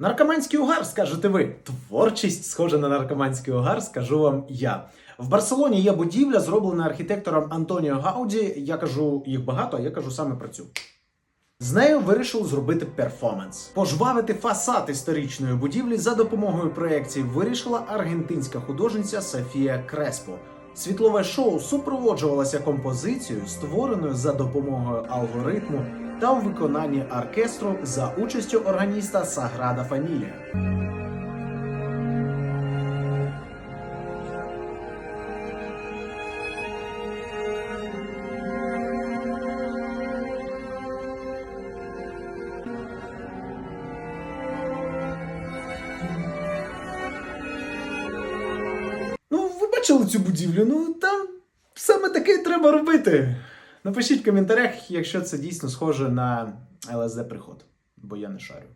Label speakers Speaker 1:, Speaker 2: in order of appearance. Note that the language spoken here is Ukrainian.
Speaker 1: Наркоманський угар, скажете ви. Творчість схожа на наркоманський угар, скажу вам я. В Барселоні є будівля, зроблена архітектором Антоніо Гауді. Я кажу їх багато, а я кажу саме про цю. З нею вирішили зробити перформанс. Пожвавити фасад історичної будівлі за допомогою проєкцій вирішила аргентинська художниця Софія Креспо. Світлове шоу супроводжувалося композицією, створеною за допомогою алгоритму та у виконанні оркестру за участю органіста Саграда Фамілія. Ну, ви бачили цю будівлю? Ну там саме таке треба робити. Напишіть в коментарях, якщо це дійсно схоже на ЛСД приход, бо я не шарю.